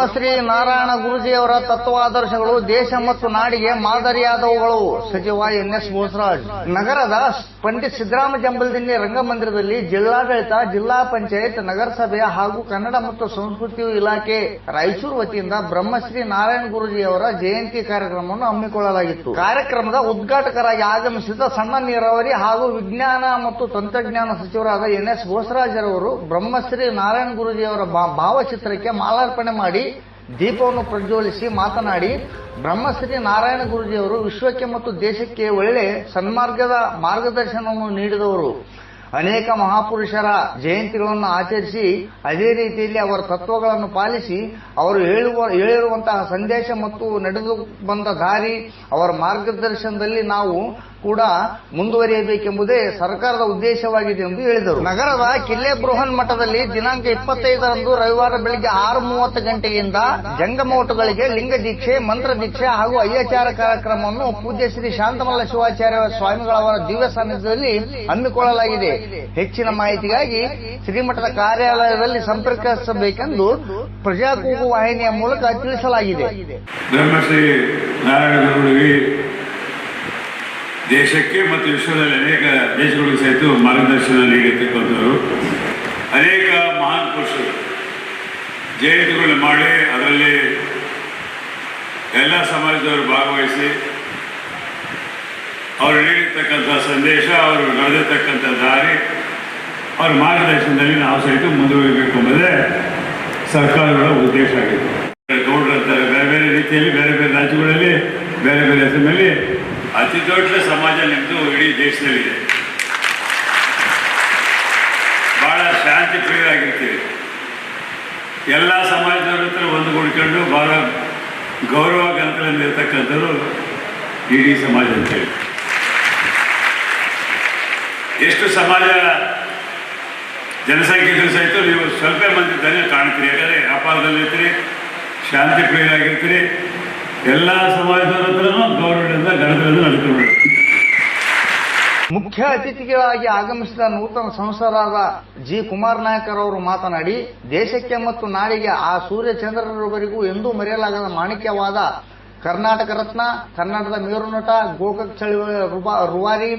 ಬ್ರಹ್ಮಶ್ರೀ ನಾರಾಯಣ ಗುರುಜಿಯವರ ತತ್ವಾದರ್ಶಗಳು, ದೇಶ ಮತ್ತು ನಾಡಿಗೆ ಮಾದರಿಯಾದವುಗಳು. ಸಚಿವ ಎನ್ ಎಸ್ ಬೋಸರಾಜ್. ನಗರದ ಪಂಡಿತ್ ಸಿದ್ದರಾಮ ಜಂಬಲ್ದಿನ್ನಿ ರಂಗಮಂದಿರದಲ್ಲಿ ಜಿಲ್ಲಾಡಳಿತ, ಜಿಲ್ಲಾ ಪಂಚಾಯತ್, ನಗರಸಭೆ ಹಾಗೂ ಕನ್ನಡ ಮತ್ತು ಸಂಸ್ಕೃತಿ ಇಲಾಖೆ ರಾಯಚೂರು ವತಿಯಿಂದ ಬ್ರಹ್ಮಶ್ರೀ ನಾರಾಯಣ ಗುರುಜಿಯವರ ಜಯಂತಿ ಕಾರ್ಯಕ್ರಮವನ್ನು ಹಮ್ಮಿಕೊಳ್ಳಲಾಗಿತ್ತು. ಕಾರ್ಯಕ್ರಮದ ಉದ್ಘಾಟಕರಾಗಿ ಆಗಮಿಸಿದ ಸಣ್ಣ ನೀರಾವರಿ ಹಾಗೂ ವಿಜ್ಞಾನ ಮತ್ತು ತಂತ್ರಜ್ಞಾನ ಸಚಿವರಾದ ಎನ್ ಎಸ್ ಬೋಸರಾಜರವರು ಬ್ರಹ್ಮಶ್ರೀ ನಾರಾಯಣ ಗುರುಜಿಯವರ ಭಾವಚಿತ್ರಕ್ಕೆ ಮಾಲಾರ್ಪಣೆ ಮಾಡಿ ದೀಪವನ್ನು ಪ್ರಜ್ವಲಿಸಿ ಮಾತನಾಡಿ, ಬ್ರಹ್ಮಶ್ರೀ ನಾರಾಯಣ ಗುರುಜಿಯವರು ವಿಶ್ವಕ್ಕೆ ಮತ್ತು ದೇಶಕ್ಕೆ ಒಳ್ಳೆ ಸನ್ಮಾರ್ಗದ ಮಾರ್ಗದರ್ಶನವನ್ನು ನೀಡಿದವರು. ಅನೇಕ ಮಹಾಪುರುಷರ ಜಯಂತಿಗಳನ್ನು ಆಚರಿಸಿ, ಅದೇ ರೀತಿಯಲ್ಲಿ ಅವರ ತತ್ವಗಳನ್ನು ಪಾಲಿಸಿ, ಅವರು ಹೇಳುವ, ಹೇಳಿರುವಂತಹ ಸಂದೇಶ ಮತ್ತು ನಡೆದು ಬಂದ ದಾರಿ ಅವರ ಮಾರ್ಗದರ್ಶನದಲ್ಲಿ ನಾವು ಕೂಡ ಮುಂದುವರಿಯಬೇಕೆಂಬುದೇ ಸರ್ಕಾರದ ಉದ್ದೇಶವಾಗಿದೆ ಎಂದು ಹೇಳಿದರು. ನಗರದ ಕಿಲ್ಲೆ ಬೃಹನ್ ಮಠದಲ್ಲಿ ದಿನಾಂಕ ಇಪ್ಪತ್ತೈದರಂದು ರವಿವಾರ ಬೆಳಗ್ಗೆ ಆರು ಮೂವತ್ತು ಗಂಟೆಯಿಂದ ಜಂಗಮೋಟಗಳಿಗೆ ಲಿಂಗ ದೀಕ್ಷೆ, ಮಂತ್ರ ದೀಕ್ಷೆ ಹಾಗೂ ಅಯ್ಯಾಚಾರ ಕಾರ್ಯಕ್ರಮವನ್ನು ಪೂಜ್ಯ ಶ್ರೀ ಶಾಂತಮಲ್ಲ ಶಿವಾಚಾರ್ಯ ಸ್ವಾಮಿಗಳವರ ದಿವ್ಯ ಸಾನ್ನಿಧ್ಯದಲ್ಲಿ ಹಮ್ಮಿಕೊಳ್ಳಲಾಗಿದೆ. ಹೆಚ್ಚಿನ ಮಾಹಿತಿಗಾಗಿ ಶ್ರೀಮಠದ ಕಾರ್ಯಾಲಯದಲ್ಲಿ ಸಂಪರ್ಕಿಸಬೇಕೆಂದು ಪ್ರಜಾಕೂಪ ವಾಹಿನಿಯ ಮೂಲಕ ತಿಳಿಸಲಾಗಿದೆ. ದೇಶಕ್ಕೆ ಮತ್ತು ವಿಶ್ವದಲ್ಲಿ ಅನೇಕ ದೇಶಗಳಿಗೆ ಸಹಿತ ಮಾರ್ಗದರ್ಶನ ನೀಡಿರ್ತಕ್ಕಂಥವರು. ಅನೇಕ ಮಹಾನ್ ಪುರುಷರು. ಜಯಂತಿಗಳು ಮಾಡಿ ಅದರಲ್ಲಿ ಎಲ್ಲ ಸಮಾಜದವರು ಭಾಗವಹಿಸಿ ಅವರು ನೀಡಿರ್ತಕ್ಕಂಥ ಸಂದೇಶ, ಅವರು ನಡೆದಿರ್ತಕ್ಕಂಥ ದಾರಿ, ಅವ್ರ ಮಾರ್ಗದರ್ಶನದಲ್ಲಿ ನಾವು ಸಹಿತ ಮುಂದುವರಿಬೇಕು ಎಂಬುದೇ ಸರ್ಕಾರಗಳ ಉದ್ದೇಶ ಆಗಿದೆ ಗೌಡ್ರಂತಾರೆ ಬೇರೆ ಬೇರೆ ರೀತಿಯಲ್ಲಿ, ಬೇರೆ ಬೇರೆ ರಾಜ್ಯಗಳಲ್ಲಿ, ಬೇರೆ ಬೇರೆ ಹೆಸರಿನಲ್ಲಿ ಅತಿ ದೊಡ್ಡ ಸಮಾಜ ನಿಮ್ಮದು ಇಡೀ ದೇಶದಲ್ಲಿದೆ. ಬಹಳ ಶಾಂತಿ ಪ್ರಿಯರಾಗಿರ್ತೀವಿ ಎಲ್ಲ ಸಮಾಜದವ್ರ ಹತ್ರ ಒಂದುಗೂಡ್ಕೊಂಡು ಬಹಳ ಗೌರವ ಗಂತಲಲ್ಲಿ ಇರ್ತಕ್ಕಂಥವ್ರು ಇಡೀ ಸಮಾಜ ಅಂತೇಳಿ ಎಷ್ಟು ಸಮಾಜ ಜನಸಂಖ್ಯೆ ಇದ್ರೂ ಸಹಿತ ನೀವು ಸ್ವಲ್ಪ ಮಂದಿ ಕಾಣ್ತೀರಿ. ಯಾಕಂದರೆ ವ್ಯಾಪಾರದಲ್ಲಿರ್ತೀರಿ ಶಾಂತಿ ಪ್ರಿಯರಾಗಿರ್ತೀರಿ ಎಲ್ಲ ಸಮಾಜದವ್ರ ಗೌರವದಿಂದ ಗಣದಿಂದ ನಡ್ಕೊಂಡು ಮುಖ್ಯ ಅತಿಥಿಗಳಾಗಿ ಆಗಮಿಸಿದ ನೂತನ ಸಂಸದರಾದ ಜಿ. ಕುಮಾರ್ ನಾಯಕರ್ ಅವರು ಮಾತನಾಡಿ, ದೇಶಕ್ಕೆ ಮತ್ತು ನಾಡಿಗೆ ಆ ಸೂರ್ಯ ಚಂದ್ರರವರೆಗೂ ಎಂದೂ ಮರೆಯಲಾಗದ ಮಾಣಿಕ್ಯವಾದ ಕರ್ನಾಟಕ ರತ್ನ, ಕನ್ನಡದ ಮೇರುನಟ ನಟ ಚಳವಳಿ ರೂವಾರಿ,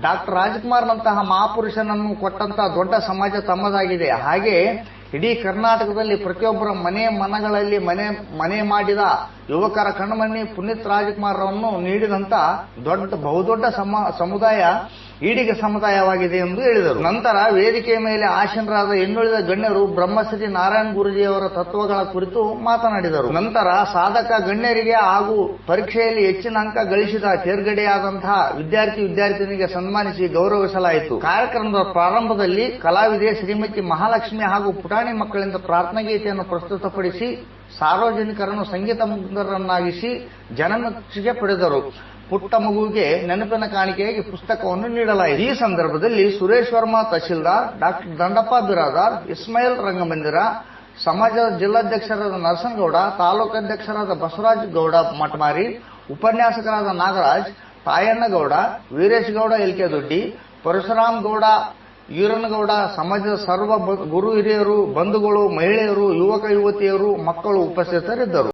ಡಾಕ್ಟರ್ ರಾಜ್ಕುಮಾರ್ನಂತಹ ಮಹಾಪುರುಷನನ್ನು ಕೊಟ್ಟಂತಹ ದೊಡ್ಡ ಸಮಾಜ ತಮ್ಮದಾಗಿದೆ. ಹಾಗೆ ಇಡೀ ಕರ್ನಾಟಕದಲ್ಲಿ ಪ್ರತಿಯೊಬ್ಬರ ಮನೆ ಮನಗಳಲ್ಲಿ ಮನೆ ಮನೆ ಮಾಡಿದ ಯುವಕರ ಕಣ್ಮಣಿ ಪುನೀತ್ ರಾಜ್ಕುಮಾರ್ ಅವರನ್ನು ನೀಡಿದಂತ ದೊಡ್ಡ, ಬಹುದೊಡ್ಡ ಸಮ, ಸಮುದಾಯ ಈಡಿಗ ಸಮುದಾಯವಾಗಿದೆ ಎಂದು ಹೇಳಿದರು. ನಂತರ ವೇದಿಕೆಯ ಮೇಲೆ ಆಸೀನರಾದ ಇನ್ನುಳಿದ ಗಣ್ಯರು ಬ್ರಹ್ಮಶ್ರೀ ನಾರಾಯಣ ಗುರುಜಿಯವರ ತತ್ವಗಳ ಕುರಿತು ಮಾತನಾಡಿದರು. ನಂತರ ಸಾಧಕ ಗಣ್ಯರಿಗೆ ಹಾಗೂ ಪರೀಕ್ಷೆಯಲ್ಲಿ ಹೆಚ್ಚಿನ ಅಂಕ ಗಳಿಸಿದ ತೇರ್ಗಡೆಯಾದಂತಹ ವಿದ್ಯಾರ್ಥಿ ವಿದ್ಯಾರ್ಥಿನಿಗೆ ಸನ್ಮಾನಿಸಿ ಗೌರವಿಸಲಾಯಿತು. ಕಾರ್ಯಕ್ರಮದ ಪ್ರಾರಂಭದಲ್ಲಿ ಕಲಾವಿದೆ ಶ್ರೀಮತಿ ಮಹಾಲಕ್ಷ್ಮಿ ಹಾಗೂ ಪುಟಾಣಿ ಮಕ್ಕಳಿಂದ ಪ್ರಾರ್ಥನಾ ಗೀತೆಯನ್ನು ಪ್ರಸ್ತುತಪಡಿಸಿ ಸಾರ್ವಜನಿಕರನ್ನು ಸಂಗೀತ ಮುಗ್ಧರನ್ನಾಗಿಸಿ ಜನಮೆಚ್ಚುಗೆ ಪಡೆದರು. ಪುಟ್ಟ ಮಗುವಿಗೆ ನೆನಪಿನ ಕಾಣಿಕೆಯಾಗಿ ಪುಸ್ತಕವನ್ನು ನೀಡಲಾಯಿತು. ಈ ಸಂದರ್ಭದಲ್ಲಿ ಸುರೇಶ್ ವರ್ಮಾ, ತಹಶೀಲ್ದಾರ್, ಡಾಕ್ಟರ್ ದಂಡಪ್ಪ ಬಿರಾದಾರ್, ಇಸ್ಮಾಯಿಲ್ ರಂಗಮಂದಿರ, ಸಮಾಜದ ಜಿಲ್ಲಾಧ್ಯಕ್ಷರಾದ ನರಸನಗೌಡ ತಾಲೂಕಾಧ್ಯಕ್ಷರಾದ ಬಸವರಾಜ್ ಗೌಡ ಮಠಮಾರಿ, ಉಪನ್ಯಾಸಕರಾದ ನಾಗರಾಜ್ ತಾಯಣ್ಣಗೌಡ ವೀರೇಶ್ ಗೌಡ, ಎಲ್ಕೆ ದೊಡ್ಡಿ, ಪರಶುರಾಮ್ ಗೌಡ ಈರನಗೌಡ ಸಮಾಜದ ಸರ್ವ ಗುರು ಹಿರಿಯರು, ಬಂಧುಗಳು, ಮಹಿಳೆಯರು, ಯುವಕ, ಯುವತಿಯರು, ಮಕ್ಕಳು ಉಪಸ್ಥಿತರಿದ್ದರು.